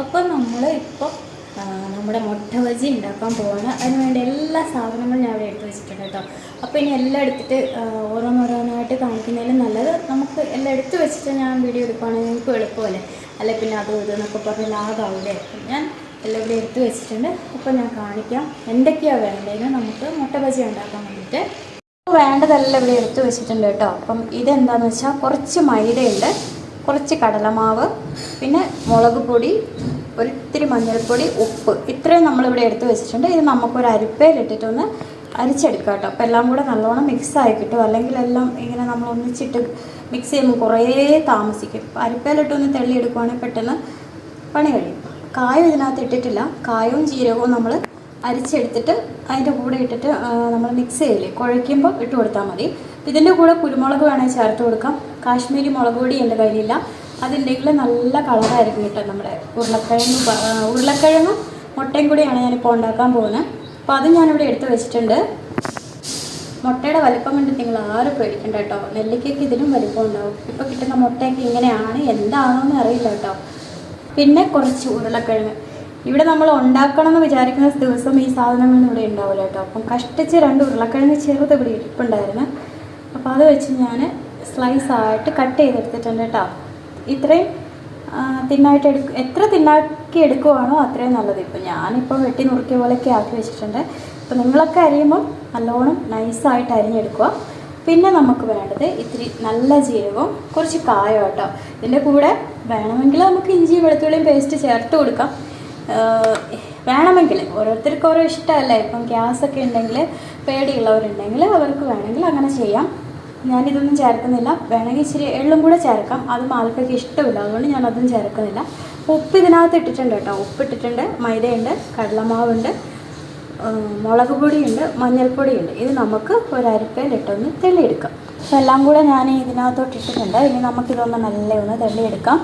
അപ്പോൾ നമ്മൾ ഇപ്പോൾ നമ്മുടെ മുട്ട ബജി ഉണ്ടാക്കാൻ പോവാണ്. അതിന് വേണ്ടി എല്ലാ സാധനങ്ങളും ഞാൻ ഇവിടെ എടുത്ത് വെച്ചിട്ടുണ്ട് കേട്ടോ. അപ്പോൾ ഇനി എല്ലാം എടുത്തിട്ട് ഓരോന്നോരോന്നായിട്ട് കാണിക്കുന്നതിലും നല്ലത് നമുക്ക് എല്ലാം എടുത്ത് വെച്ചിട്ട് ഞാൻ വീഡിയോ എടുക്കുകയാണെങ്കിൽ നിങ്ങൾക്ക് എളുപ്പമല്ലേ? അല്ലെ പിന്നെ അതും ഇത് എന്നൊക്കെ പറഞ്ഞ് ലാഗാവില്ലേ ഞാൻ എല്ലാം ഇവിടെ എടുത്ത് വെച്ചിട്ടുണ്ട്. അപ്പോൾ ഞാൻ കാണിക്കാം എന്തൊക്കെയാണ് വേണ്ടതെന്ന് നമുക്ക് മുട്ട ബജി ഉണ്ടാക്കാൻ വേണ്ടിയിട്ട്. വേണ്ടതെല്ലാം ഇവിടെ എടുത്ത് വെച്ചിട്ടുണ്ട് കേട്ടോ. അപ്പം ഇതെന്താണെന്ന് വെച്ചാൽ കുറച്ച് മൈദയുണ്ട്. കുറച്ച് കടലമാവ് പിന്നെ മുളക് പൊടി ഒരിത്തിരി മഞ്ഞൾപ്പൊടി ഉപ്പ്. ഇത്രയും നമ്മളിവിടെ എടുത്ത് വെച്ചിട്ടുണ്ട്. ഇത് നമുക്കൊരു അരിപ്പയിലിട്ടിട്ടൊന്ന് അരിച്ചെടുക്കാം കേട്ടോ. അപ്പോൾ എല്ലാം കൂടെ നല്ലോണം മിക്സ് ആയി കിട്ടും. അല്ലെങ്കിൽ എല്ലാം ഇങ്ങനെ നമ്മൾ ഒന്നിച്ചിട്ട് മിക്സ് ചെയ്യുമ്പോൾ കുറേ താമസിക്കും. അപ്പോൾ അരിപ്പയിലിട്ടൊന്ന് തെള്ളിയെടുക്കുവാണെങ്കിൽ പെട്ടെന്ന് പണി കഴിയും. കായം ഇതിനകത്ത് ഇട്ടിട്ടില്ല. കായവും ജീരകവും നമ്മൾ അരിച്ചെടുത്തിട്ട് അതിന്റെ കൂടെ ഇട്ടിട്ട് നമ്മൾ മിക്സ് ചെയ്യില്ലേ കുഴയ്ക്കുമ്പോൾ ഇട്ട് കൊടുത്താൽ മതി. ഇതിന്റെ കൂടെ കുരുമുളക് വേണമെങ്കിൽ ചേർത്ത് കൊടുക്കാം. കാശ്മീരി മുളക് പൊടി എന്റെ കയ്യിലില്ല. അതുണ്ടെങ്കിൽ നല്ല കളറായിരിക്കും കേട്ടോ നമ്മുടെ ഉരുളക്കിഴങ്ങ് ഉരുളക്കിഴങ്ങും മുട്ടയും കൂടിയാണ് ഞാനിപ്പോൾ ഉണ്ടാക്കാൻ പോകുന്നത്. അപ്പോൾ അത് ഞാനിവിടെ എടുത്ത് വെച്ചിട്ടുണ്ട്. മുട്ടയുടെ വലിപ്പം കണ്ട് നിങ്ങൾ ആരും പേടിക്കണ്ട കേട്ടോ. നെല്ലിക്കയ്ക്ക് ഇതിനും വലിപ്പം ഉണ്ടാവും. ഇപ്പോൾ കിട്ടുന്ന മുട്ടയൊക്കെ ഇങ്ങനെയാണ് എന്താണോന്ന് അറിയില്ല കേട്ടോ. പിന്നെ കുറച്ച് ഉരുളക്കിഴങ്ങ്. ഇവിടെ നമ്മൾ ഉണ്ടാക്കണം എന്ന് വിചാരിക്കുന്ന ദിവസം ഈ സാധനങ്ങളൊന്നും ഇവിടെ ഉണ്ടാവില്ല കേട്ടോ. അപ്പം കഷ്ടിച്ച് രണ്ട് ഉരുളക്കിഴങ്ങ് ചെറുത് ഇവിടെ ഇരിപ്പുണ്ടായിരുന്നു. അപ്പോൾ അത് വെച്ച് ഞാൻ സ്ലൈസ് ആയിട്ട് കട്ട് ചെയ്തെടുത്തിട്ടുണ്ട് കേട്ടോ ഇത്രയും തിന്നായിട്ട് എടുക്ക എത്ര തിന്നാക്കി എടുക്കുവാണോ അത്രയും നല്ലത്. ഇപ്പം ഞാനിപ്പോൾ വെട്ടി നുറുക്കിയ പോലെയൊക്കെ ആക്കി വെച്ചിട്ടുണ്ട്. അപ്പോൾ നിങ്ങളൊക്കെ അരിയുമ്പം നല്ലോണം നൈസായിട്ട് അരിഞ്ഞെടുക്കുക. പിന്നെ നമുക്ക് വേണ്ടത് ഇത്തിരി നല്ല ജീരകവും കുറച്ച് കായം കേട്ടോ ഇതിന്റെ കൂടെ വേണമെങ്കിൽ നമുക്ക് ഇഞ്ചി വെളുത്തുള്ളിയും പേസ്റ്റ് ചേർത്ത് കൊടുക്കാം. വേണമെങ്കിൽ ഓരോരുത്തർക്ക് ഓരോ ഇഷ്ടമല്ലേ? ഇപ്പം ഗ്യാസൊക്കെ ഉണ്ടെങ്കിൽ പേടിയുള്ളവരുണ്ടെങ്കിൽ അവർക്ക് വേണമെങ്കിൽ അങ്ങനെ ചെയ്യാം. ഞാനിതൊന്നും ചേർക്കുന്നില്ല. വേണമെങ്കിൽ ഇച്ചിരി എള്ളും കൂടെ ചേർക്കാം. അത് മാൽക്കൊക്കെ ഇഷ്ടമില്ല. അതുകൊണ്ട് ഞാൻ അതും ചേർക്കുന്നില്ല ഉപ്പ് ഇതിനകത്ത് ഇട്ടിട്ടുണ്ട് കേട്ടോ. ഉപ്പ് ഇട്ടിട്ടുണ്ട്. മൈദയുണ്ട്. കടലമാവുണ്ട്. മുളക് പൊടിയുണ്ട്. മഞ്ഞൾപ്പൊടിയുണ്ട്. ഇത് നമുക്ക് ഒരു അരിപ്പയിലിട്ടൊന്ന് തെള്ളിയെടുക്കാം. അപ്പോൾ എല്ലാം കൂടെ ഞാൻ ഇതിനകത്തോട്ട് ഇട്ടിട്ടുണ്ട്. ഇനി നമുക്കിതൊന്ന് നല്ല ഒന്ന് തെള്ളിയെടുക്കാം.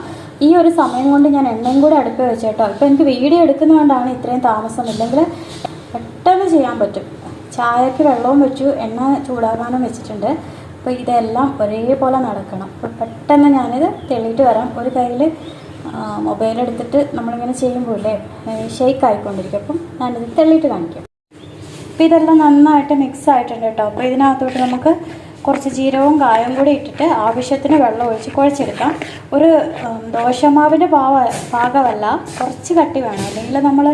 ഈ ഒരു സമയം കൊണ്ട് ഞാൻ എണ്ണയും കൂടെ അടുപ്പ് വെച്ചേട്ടോ ഇപ്പോൾ എനിക്ക് വീഡിയോ എടുക്കുന്നതുകൊണ്ടാണ് ഇത്രയും താമസം. ഇല്ലെങ്കിൽ പെട്ടെന്ന് ചെയ്യാൻ പറ്റും. ചായക്ക് വെള്ളവും വെച്ചു. എണ്ണ ചൂടാകാനും വെച്ചിട്ടുണ്ട്. അപ്പോൾ ഇതെല്ലാം ഒരേപോലെ നടക്കണം. അപ്പോൾ പെട്ടെന്ന് ഞാനിത് തെളിയിട്ട് വരാം. ഒരു കയ്യിൽ മൊബൈൽ എടുത്തിട്ട് നമ്മളിങ്ങനെ ചെയ്യുമ്പോഴേ ഷെയ്ക്ക് ആയിക്കൊണ്ടിരിക്കും. അപ്പം ഞാനിത് തെളിയിട്ട് കാണിക്കാം. അപ്പോൾ ഇതെല്ലാം നന്നായിട്ട് മിക്സ് ആയിട്ടുണ്ട് കേട്ടോ. അപ്പോൾ ഇതിനകത്തോട്ട് നമുക്ക് കുറച്ച് ജീരകവും കായം കൂടി ഇട്ടിട്ട് ആവശ്യത്തിന് വെള്ളം ഒഴിച്ച് കുഴച്ചെടുക്കാം. ഒരു ദോശമാവിന്റെ പാവ പാകമല്ല. കുറച്ച് കട്ടി വേണം. അല്ലെങ്കിൽ നമ്മൾ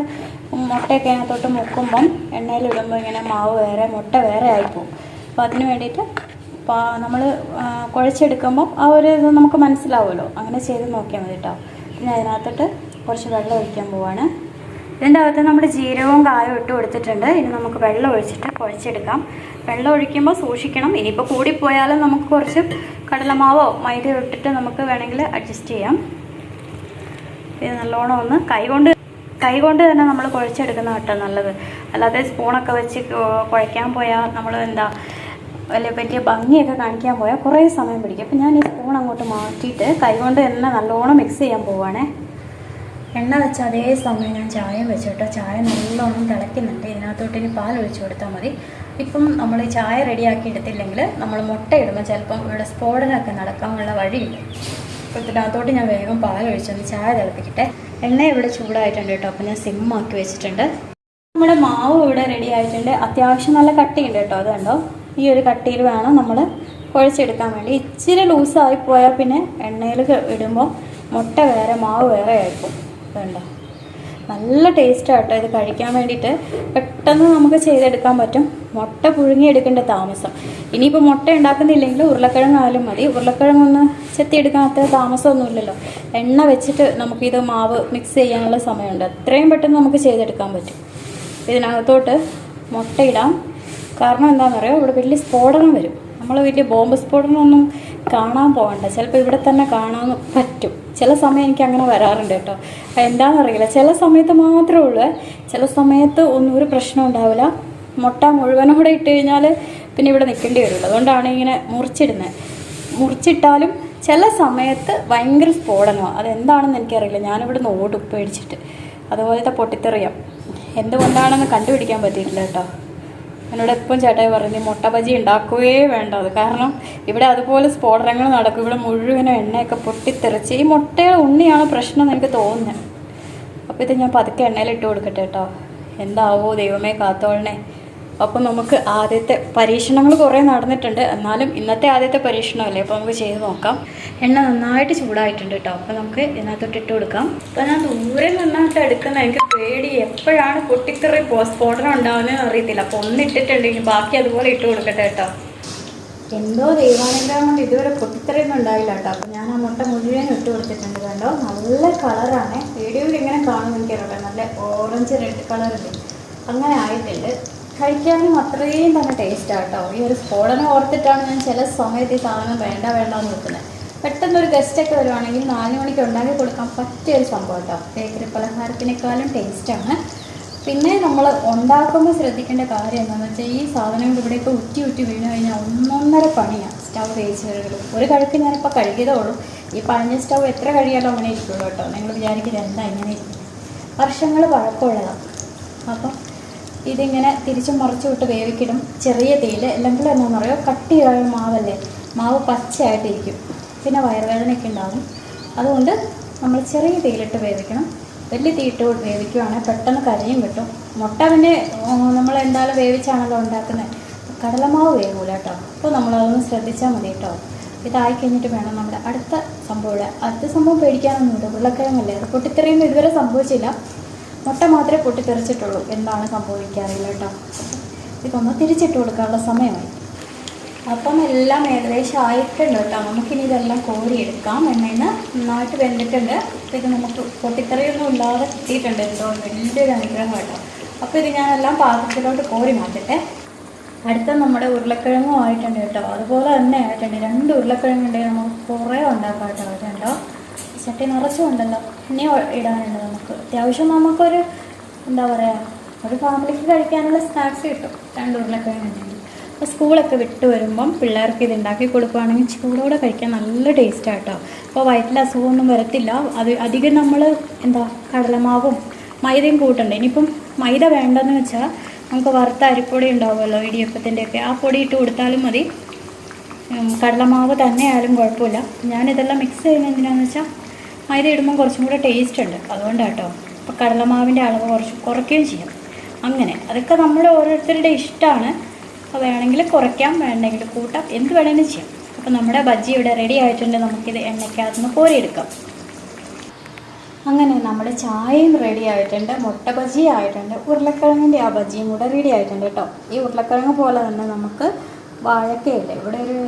മുട്ടയൊക്കെ അതിനകത്തോട്ട് മുക്കുമ്പം എണ്ണയിലിടുമ്പോൾ ഇങ്ങനെ മാവ് വേറെ മുട്ട വേറെ ആയിപ്പോവും അപ്പോൾ അതിന് വേണ്ടിയിട്ട് നമ്മൾ കുഴച്ചെടുക്കുമ്പം ആ ഒരു ഇത് നമുക്ക് മനസ്സിലാവുമല്ലോ. അങ്ങനെ ചെയ്ത് നോക്കിയാൽ മതി കേട്ടോ പിന്നെ അതിനകത്തോട്ട് കുറച്ച് വെള്ളം ഒഴിക്കാൻ പോവാണ്. ഇതിന്റെ നമ്മൾ ജീരകവും കായവും ഇട്ട് കൊടുത്തിട്ടുണ്ട്. ഇനി നമുക്ക് വെള്ളം ഒഴിച്ചിട്ട് കുഴച്ചെടുക്കാം. വെള്ളം ഒഴിക്കുമ്പോൾ സൂക്ഷിക്കണം. ഇനിയിപ്പോൾ കൂടിപ്പോയാലും നമുക്ക് കുറച്ച് കടലമാവോ മൈദയോ ഇട്ടിട്ട് നമുക്ക് വേണമെങ്കിൽ അഡ്ജസ്റ്റ് ചെയ്യാം. ഇത് നല്ലോണം ഒന്ന് കൈകൊണ്ട് കൈകൊണ്ട് തന്നെ നമ്മൾ കുഴച്ചെടുക്കുന്ന കേട്ടോ നല്ലത്. അല്ലാതെ സ്പൂണൊക്കെ വെച്ച് കുഴയ്ക്കാൻ പോയാൽ നമ്മൾ എന്താ വലിയ പറ്റിയ ഭംഗിയൊക്കെ കാണിക്കാൻ പോയാൽ കുറേ സമയം പിടിക്കും. അപ്പം ഞാൻ ഈ സ്പൂൺ അങ്ങോട്ട് മാറ്റിയിട്ട് കൈകൊണ്ട് എണ്ണ നല്ലോണം മിക്സ് ചെയ്യാൻ പോവാണ്. എണ്ണ വെച്ച അതേ സമയം ഞാൻ ചായ വെച്ചിട്ടോ ചായ നല്ലോണം തിളയ്ക്കുന്നുണ്ട് ഇതിനകത്തോട്ട് ഇനി പാൽ ഒഴിച്ചു കൊടുത്താൽ മതി. ഇപ്പം നമ്മൾ ചായ റെഡിയാക്കി എടുത്തില്ലെങ്കിൽ നമ്മൾ മുട്ട ഇടുമ്പോൾ ചിലപ്പം ഇവിടെ സ്ഫോടനമൊക്കെ നടക്കാനുള്ള വഴിയില്ല. അപ്പോൾ ഇതിനകത്തോട്ട് ഞാൻ വേഗം പാൽ ഒഴിച്ചൊന്ന് ചായ തിളപ്പിക്കട്ടെ. എണ്ണ ഇവിടെ ചൂടായിട്ടുണ്ട് കേട്ടോ അപ്പോൾ ഞാൻ സിമ്മാക്കി വെച്ചിട്ടുണ്ട്. നമ്മുടെ മാവ് ഇവിടെ റെഡി ആയിട്ടുണ്ട്. അത്യാവശ്യം നല്ല കട്ടിയുണ്ട് കേട്ടോ അത് കണ്ടോ? ഈ ഒരു കട്ടിയിൽ വേണം നമ്മൾ കുഴച്ചെടുക്കാൻ വേണ്ടി. ഇച്ചിരി ലൂസായി പോയാൽ പിന്നെ എണ്ണയിൽ ഇടുമ്പോൾ മുട്ട വേറെ മാവ് വേറെ ആയിരിക്കും. വേണ്ട. നല്ല ടേസ്റ്റ് ആട്ടോ ഇത് കഴിക്കാൻ വേണ്ടിയിട്ട്. പെട്ടെന്ന് നമുക്ക് ചെയ്തെടുക്കാൻ പറ്റും. മുട്ട പുഴുങ്ങിയെടുക്കേണ്ട താമസം. ഇനിയിപ്പോൾ മുട്ട ഉണ്ടാക്കുന്നില്ലെങ്കിൽ ഉരുളക്കിഴങ്ങായാലും മതി. ഉരുളക്കിഴങ്ങൊന്ന് ചെത്തിയെടുക്കാൻ അത്ര താമസമൊന്നുമില്ലല്ലോ. എണ്ണ വെച്ചിട്ട് നമുക്കിത് മാവ് മിക്സ് ചെയ്യാനുള്ള സമയമുണ്ട്. അത്രയും പെട്ടെന്ന് നമുക്ക് ചെയ്തെടുക്കാൻ പറ്റും. ഇതിനകത്തോട്ട് മുട്ടയിടാം. കാരണം എന്താണെന്നറിയോ ഇവിടെ വലിയ സ്ഫോടനം വരും. നമ്മൾ വലിയ ബോംബ് സ്ഫോടനമൊന്നും കാണാൻ പോകണ്ട. ചിലപ്പോൾ ഇവിടെ തന്നെ കാണാൻ പറ്റും. ചില സമയം എനിക്ക് അങ്ങനെ വരാറുണ്ട് കേട്ടോ. എന്താണെന്നറിയില്ല ചില സമയത്ത് മാത്രമേ ഉള്ളൂ. ചില സമയത്ത് ഒന്നും ഒരു പ്രശ്നം ഉണ്ടാവില്ല. മുട്ട മുഴുവനും കൂടെ ഇട്ട് കഴിഞ്ഞാൽ പിന്നെ ഇവിടെ നിൽക്കേണ്ടി വരുള്ളൂ അതുകൊണ്ടാണ് ഇങ്ങനെ മുറിച്ചിടുന്നത് മുറിച്ചിട്ടാലും ചില സമയത്ത് ഭയങ്കര സ്ഫോടനമാണ് അതെന്താണെന്ന് എനിക്കറിയില്ല. ഞാനിവിടെ നിന്ന് ഓടുപ്പ് പേടിച്ചിട്ട്. അതുപോലത്തെ പൊട്ടിത്തെറിയാം. എന്തുകൊണ്ടാണെന്ന് കണ്ടുപിടിക്കാൻ പറ്റിയിട്ടില്ല കേട്ടോ. എന്നോട് എപ്പം ചേട്ടായി പറഞ്ഞു മുട്ട ബജി ഉണ്ടാക്കുകയേ വേണ്ട. അത് കാരണം ഇവിടെ അതുപോലെ സ്ഫോടനങ്ങൾ നടക്കും. ഇവിടെ മുഴുവനും എണ്ണയൊക്കെ പൊട്ടിത്തെറിച്ച് ഈ മുട്ടയുടെ ഉണ്ണിയാണ് പ്രശ്നം എന്ന് എനിക്ക് തോന്നുന്നത്. അപ്പോൾ ഇത് ഞാൻ പതുക്കെ എണ്ണയിലിട്ട് കൊടുക്കട്ടെ കേട്ടോ. എന്താവോ ദൈവമേ കാത്തോളണേ. അപ്പോൾ നമുക്ക് ആദ്യത്തെ പരീക്ഷണങ്ങൾ കുറേ നടന്നിട്ടുണ്ട്. എന്നാലും ഇന്നത്തെ ആദ്യത്തെ പരീക്ഷണമല്ലേ? അപ്പോൾ നമുക്ക് ചെയ്ത് നോക്കാം. എണ്ണ നന്നായിട്ട് ചൂടായിട്ടുണ്ട് കേട്ടോ. അപ്പോൾ നമുക്ക് ഇതിനകത്തോട്ട് ഇട്ട് കൊടുക്കാം. അപ്പോൾ ഞാൻ ദൂരെ നന്നായിട്ട് എടുക്കുന്ന എനിക്ക് പേടി. എപ്പോഴാണ് പൊട്ടിത്തെറി സ്ഫോടനം ഉണ്ടാവുന്നതെന്ന് അറിയത്തില്ല അപ്പോൾ ഒന്നിട്ടിട്ടുണ്ടെങ്കിൽ ബാക്കി അതുപോലെ ഇട്ട് കൊടുക്കട്ടെ കേട്ടോ. എന്തോ ദൈവാനുഗ്രഹം കൊണ്ട് ഇതുവരെ പൊട്ടിത്തെറിയൊന്നും ഉണ്ടായില്ല കേട്ടോ. അപ്പോൾ ഞാൻ ആ മുട്ട മുഴുവൻ ഇട്ട് കൊടുത്തിട്ടുണ്ട് കണ്ടോ. നല്ല കളറാണ്. വീഡിയോയിൽ ഇങ്ങനെ കാണുമെന്ന് എനിക്കറിയാം. നല്ല ഓറഞ്ച് റെഡ് കളറുണ്ട് അങ്ങനെ ആയിട്ടുണ്ട്. കഴിക്കാനും അത്രയും തന്നെ ടേസ്റ്റാണ് കേട്ടോ. ഈ ഒരു സ്ഫോടനം ഓർത്തിട്ടാണ് ഞാൻ ചില സമയത്ത് ഈ സാധനം വേണ്ട വേണ്ട എന്ന് ഒരു ഗസ്റ്റൊക്കെ വരുവാണെങ്കിൽ നാല് മണിക്ക് ഉണ്ടാക്കി കൊടുക്കാൻ പറ്റിയ ഒരു സംഭവം കേട്ടോ. ബേക്കറി പലഹാരത്തിനേക്കാളും ടേസ്റ്റാണ് പിന്നെ നമ്മൾ ഉണ്ടാക്കുമ്പോൾ ശ്രദ്ധിക്കേണ്ട കാര്യം എന്താണെന്ന് വെച്ചാൽ ഈ സാധനങ്ങൾ ഇവിടെയൊക്കെ ഉറ്റി ഉറ്റി വീണ് കഴിഞ്ഞാൽ ഒന്നൊന്നര പണിയാണ് സ്റ്റൗ തേച്ച് കഴുകലും ഒരു കഴുക്ക് ഞാനിപ്പോൾ കഴുകിയതേ ഉള്ളൂ. ഈ പഴഞ്ഞ സ്റ്റൗ എത്ര കഴിയാലോ അങ്ങനെ ഇരിക്കുള്ളൂ കേട്ടോ. നിങ്ങൾ വിചാരിക്കുന്നത് എന്താ ഇങ്ങനെ വർഷങ്ങൾ പഴക്കമുള്ളതാണ് അപ്പം ഇതിങ്ങനെ തിരിച്ചും മറിച്ചു വിട്ട് വേവിക്കിടും. ചെറിയ തീയിൽ അല്ലെങ്കിൽ എന്താണെന്ന് പറയുക കട്ടിയായ മാവല്ലേ? മാവ് പച്ചയായിട്ടിരിക്കും. പിന്നെ വയറുവേദനയൊക്കെ ഉണ്ടാകും. അതുകൊണ്ട് നമ്മൾ ചെറിയ തീയിലിട്ട് വേവിക്കണം. വലിയ തീയിട്ട് വേവിക്കുവാണെങ്കിൽ പെട്ടെന്ന് കരിയും കിട്ടും. മുട്ട പിന്നെ നമ്മൾ എന്തായാലും വേവിച്ചാണല്ലോ ഉണ്ടാക്കുന്നത്. കടലമാവ് വേവൂല കേട്ടോ. അപ്പോൾ നമ്മളതൊന്ന് ശ്രദ്ധിച്ചാൽ മതി കേട്ടോ. ഇതായി കഴിഞ്ഞിട്ട് വേണം നമ്മുടെ അടുത്ത സംഭവം അടുത്ത സംഭവം പേടിക്കാനൊന്നുമില്ല. ഉരുളക്കിഴങ്ങല്ലേ? അത് പൊട്ടിത്തെറിയുമ്പോൾ ഇതുവരെ സംഭവിച്ചില്ല. മുട്ട മാത്രമേ പൊട്ടിത്തെറിച്ചിട്ടുള്ളൂ. എന്താണ് സംഭവിക്കാറില്ല കേട്ടോ. ഇതൊന്ന് തിരിച്ചിട്ട് കൊടുക്കാനുള്ള സമയമായി. അപ്പം എല്ലാം ഏകദേശം ആയിട്ടുണ്ട് കേട്ടോ. നമുക്കിനി ഇതെല്ലാം കോരിയെടുക്കാം. എണ്ണയിൽ നിന്ന് നന്നായിട്ട് വെന്തിട്ടുണ്ട്. ഇത് നമുക്ക് പൊട്ടിത്തെറിയൊന്നും ഇല്ലാതെ കിട്ടിയിട്ടുണ്ട്. എന്തോ വലിയൊരു അനുഗ്രഹം കേട്ടോ. അപ്പോൾ ഇത് ഞാനെല്ലാം പാത്രത്തിലോട്ട് കോരി മാറ്റട്ടെ. അടുത്ത നമ്മുടെ ഉരുളക്കിഴങ്ങും ആയിട്ടുണ്ട് കേട്ടോ. അതുപോലെ തന്നെ ആയിട്ടുണ്ട്. രണ്ട് ഉരുളക്കിഴങ്ങുണ്ടെങ്കിൽ നമുക്ക് കുറേ ഉണ്ടാക്കാം കേട്ടോ. ചട്ടി നിറച്ചും ഉണ്ടല്ലോ ഇനി ഇടാനുണ്ട് നമുക്ക്. അത്യാവശ്യം നമുക്കൊരു എന്താ പറയുക ഒരു ഫാമിലിക്ക് കഴിക്കാനുള്ള സ്നാക്സ് കിട്ടും. രണ്ട് ഉരുളക്കിഴങ്ങുണ്ടെങ്കിൽ അപ്പോൾ സ്കൂളൊക്കെ വിട്ട് വരുമ്പം പിള്ളേർക്ക് ഇത് ഉണ്ടാക്കി കൊടുക്കുകയാണെങ്കിൽ ചൂടോടെ കഴിക്കാൻ നല്ല ടേസ്റ്റാണ് കേട്ടോ അപ്പോൾ വയറ്റിൽ അസുഖമൊന്നും വരത്തില്ല. അത് അധികം നമ്മൾ എന്താ കടലമാവും മൈദയും കൂട്ടുണ്ട്. ഇനിയിപ്പം മൈദ വേണ്ടെന്ന് വെച്ചാൽ നമുക്ക് വറുത്ത അരിപ്പൊടി ഉണ്ടാവുമല്ലോ ഇടിയപ്പത്തിന്റെയൊക്കെ. ആ പൊടി ഇട്ട് കൊടുത്താലും മതി. കടലമാവ് തന്നെ ആയാലും കുഴപ്പമില്ല. ഞാനിതെല്ലാം മിക്സ് ചെയ്യുന്നത് എന്തിനാണെന്ന് വെച്ചാൽ മൈദ ഇടുമ്പം കുറച്ചും കൂടെ ടേസ്റ്റ് ഉണ്ട്. അതുകൊണ്ടാണ് കേട്ടോ അപ്പോൾ കടലമാവിന്റെ അളവ് കുറച്ച് കുറയ്ക്കുകയും ചെയ്യാം. അങ്ങനെ അതൊക്കെ നമ്മുടെ ഓരോരുത്തരുടെ ഇഷ്ടമാണ്. അപ്പോൾ വേണമെങ്കിൽ കുറയ്ക്കാം വേണമെങ്കിൽ കൂട്ടാം എന്ത് വേണമെങ്കിലും ചെയ്യാം. അപ്പോൾ നമ്മുടെ ബജ്ജി ഇവിടെ റെഡി ആയിട്ടുണ്ട്. നമുക്കിത് എണ്ണയ്ക്കകത്തുനിന്ന് കോരിയെടുക്കാം. അങ്ങനെ നമ്മുടെ ചായയും റെഡി ആയിട്ടുണ്ട്. മുട്ട ബജി ആയിട്ടുണ്ട്. ഉരുളക്കിഴങ്ങിന്റെ ആ ബജിയും കൂടെ റെഡി ആയിട്ടുണ്ട് കേട്ടോ. ഈ ഉരുളക്കിഴങ്ങ് പോലെ തന്നെ നമുക്ക് വാഴക്കയില്ലേ ഇവിടെ ഒരു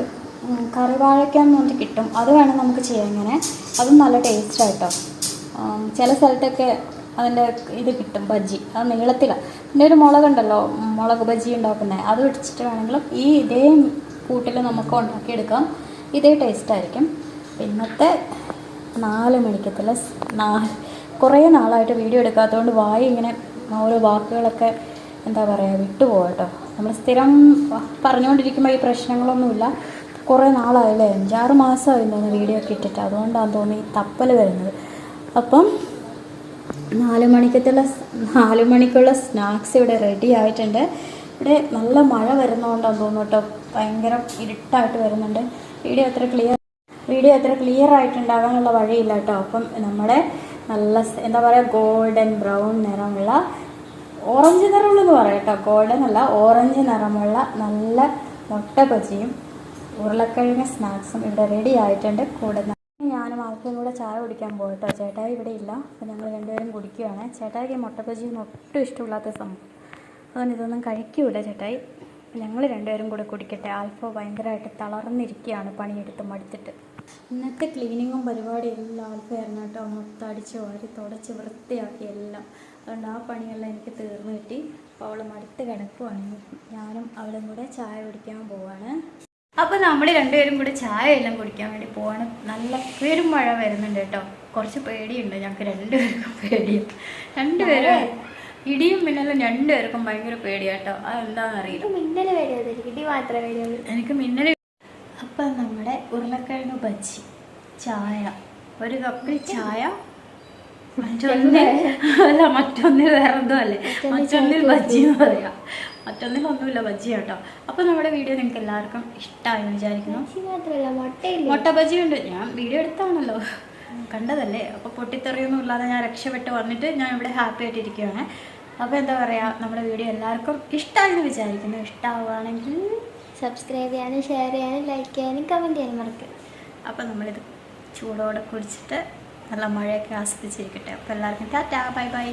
ഉം, കറി വാഴക്ക എന്ന് പറഞ്ഞിട്ട് കിട്ടും. അത് വേണം നമുക്ക് ചെയ്യാൻ ഇങ്ങനെ. അതും നല്ല ടേസ്റ്റ് ആയിട്ടോ ഉം, ചില സ്ഥലത്തൊക്കെ അതിന്റെ ഇത് കിട്ടും ബജ്ജി. അത് നീളത്തിലാണ് പിന്നെ ഒരു മുളകുണ്ടല്ലോ മുളക് ബജ്ജി ഉണ്ടാക്കുന്നത് അത് വെച്ചിട്ട് വേണമെങ്കിലും ഈ ഇതേ കൂട്ടിൽ നമുക്ക് ഉണ്ടാക്കിയെടുക്കാം. ഇതേ ടേസ്റ്റ് ആയിരിക്കും. ഇന്നത്തെ നാല് മണിക്കത്തില്ല നാല് കുറേ നാളായിട്ട് വീഡിയോ എടുക്കാത്തതുകൊണ്ട് വായി ഇങ്ങനെ ഓരോ വാക്കുകളൊക്കെ എന്താ പറയുക വിട്ടുപോകട്ടോ കേട്ടോ. നമ്മൾ സ്ഥിരം പറഞ്ഞുകൊണ്ടിരിക്കുമ്പോൾ ഈ പ്രശ്നങ്ങളൊന്നുമില്ല. കുറേ നാളായല്ലേ? അഞ്ചാറ് മാസമായില്ല വീഡിയോ ഒക്കെ ഇട്ടിട്ട്. അതുകൊണ്ടാണ് തോന്നി തപ്പൽ വരുന്നത്. അപ്പം നാല് മണിക്കത്തുള്ള നാല് മണിക്കുള്ള സ്നാക്സ് ഇവിടെ റെഡി ആയിട്ടുണ്ട്. ഇവിടെ നല്ല മഴ വരുന്നതുകൊണ്ടാണ് തോന്നുന്നു കേട്ടോ. ഭയങ്കര ഇരുട്ടായിട്ട് വരുന്നുണ്ട്. വീഡിയോ അത്ര ക്ലിയർ വീഡിയോ അത്ര ക്ലിയർ ആയിട്ടുണ്ടാകാനുള്ള വഴിയില്ല കേട്ടോ. അപ്പം നമ്മുടെ നല്ല എന്താ പറയുക ഗോൾഡൻ ബ്രൗൺ നിറമുള്ള ഓറഞ്ച് നിറമുള്ളതെന്ന് പറയാം കേട്ടോ. ഗോൾഡൻ അല്ല ഓറഞ്ച് നിറമുള്ള നല്ല മുട്ട ബജിയും ഉരുളക്കിഴങ്ങ് സ്നാക്സും ഇവിടെ റെഡി ആയിട്ടുണ്ട്. കൂടെ ഞാനും ആൾക്കും കൂടെ ചായ കുടിക്കാൻ പോയിട്ടോ ചേട്ടായി ഇവിടെ ഇല്ല. അപ്പോൾ ഞങ്ങൾ രണ്ടുപേരും കുടിക്കുകയാണ്. ചേട്ടായിക്ക് മുട്ട ഒട്ടും ഇഷ്ടമില്ലാത്ത സംഭവം അതുകൊണ്ട് ഇതൊന്നും കഴിക്കൂല ചേട്ടായി. ഞങ്ങൾ രണ്ടുപേരും കൂടെ കുടിക്കട്ടെ. ആൽഫോ ഭയങ്കരമായിട്ട് തളർന്നിരിക്കുകയാണ് പണിയെടുത്ത് മടുത്തിട്ട്. ഇന്നത്തെ ക്ലീനിങ്ങും പരിപാടിയും എല്ലാം ആൽഫയായിരുന്നു കേട്ടോ മൊത്തം അടിച്ച് വാരി തുടച്ച് വൃത്തിയാക്കി എല്ലാം. അതുകൊണ്ട് ആ പണിയെല്ലാം എനിക്ക് തീർന്നു കിട്ടി. അപ്പോൾ അവൾ മടുത്ത് കിടക്കുവാണ്. ഞാനും അവളും കൂടെ ചായ കുടിക്കാൻ പോവാണ്. അപ്പോൾ നമ്മൾ രണ്ടുപേരും കൂടെ ചായ എല്ലാം കുടിക്കാൻ വേണ്ടി പോവാണ്. നല്ല പേരും മഴ വരുന്നുണ്ട് കേട്ടോ. കുറച്ച് പേടിയുണ്ട്. ഞങ്ങൾക്ക് രണ്ടുപേർക്കും പേടിയും. രണ്ടുപേരും ഇടിയും മിന്നലും രണ്ടുപേർക്കും ഭയങ്കര പേടിയാട്ടോ അതെന്താണെന്നറിയില്ല മിന്നൽ പേടിയത് ഇടി മാത്രമേ എനിക്ക് മിന്നൽ അപ്പം നമ്മുടെ ഉരുളക്കിഴങ്ങ് ബജ്ജി. ചായ. ഒരു കപ്പിൽ ചായ. മറ്റൊന്നിൽ അല്ല? മറ്റൊന്നിൽ വേറെ എന്തോ അല്ലേ? മറ്റൊന്നിൽ ബജ്ജി എന്ന് പറയാം. മറ്റൊന്നിൽ ഒന്നുമില്ല ബജ്ജി കേട്ടോ. അപ്പോൾ നമ്മുടെ വീഡിയോ നിങ്ങൾക്ക് എല്ലാവർക്കും ഇഷ്ടമായി വിചാരിക്കുന്നു. മുട്ട ബജ്ജി ഉണ്ട് ഞാൻ വീഡിയോ എടുത്താണല്ലോ. കണ്ടതല്ലേ? അപ്പോൾ പൊട്ടിത്തെറിയൊന്നും ഇല്ലാതെ ഞാൻ രക്ഷപ്പെട്ട് വന്നിട്ട് ഞാൻ ഇവിടെ ഹാപ്പി ആയിട്ടിരിക്കുകയാണ് അപ്പോൾ എന്താ പറയുക നമ്മുടെ വീഡിയോ എല്ലാവർക്കും ഇഷ്ടമായെന്ന് വിചാരിക്കുന്നു. ഇഷ്ടമാവുകയാണെങ്കിൽ സബ്സ്ക്രൈബ് ചെയ്യാനും ഷെയർ ചെയ്യാനും ലൈക്ക് ചെയ്യാനും കമന്റ് ചെയ്യാനും മറക്കരുത്. അപ്പോൾ നമ്മളിത് ചൂടോടെ കുടിച്ചിട്ട് നല്ല മഴയൊക്കെ ആസ്വദിച്ചിരിക്കട്ടെ. അപ്പോൾ എല്ലാവർക്കും ടാറ്റാ ബൈ ബൈ.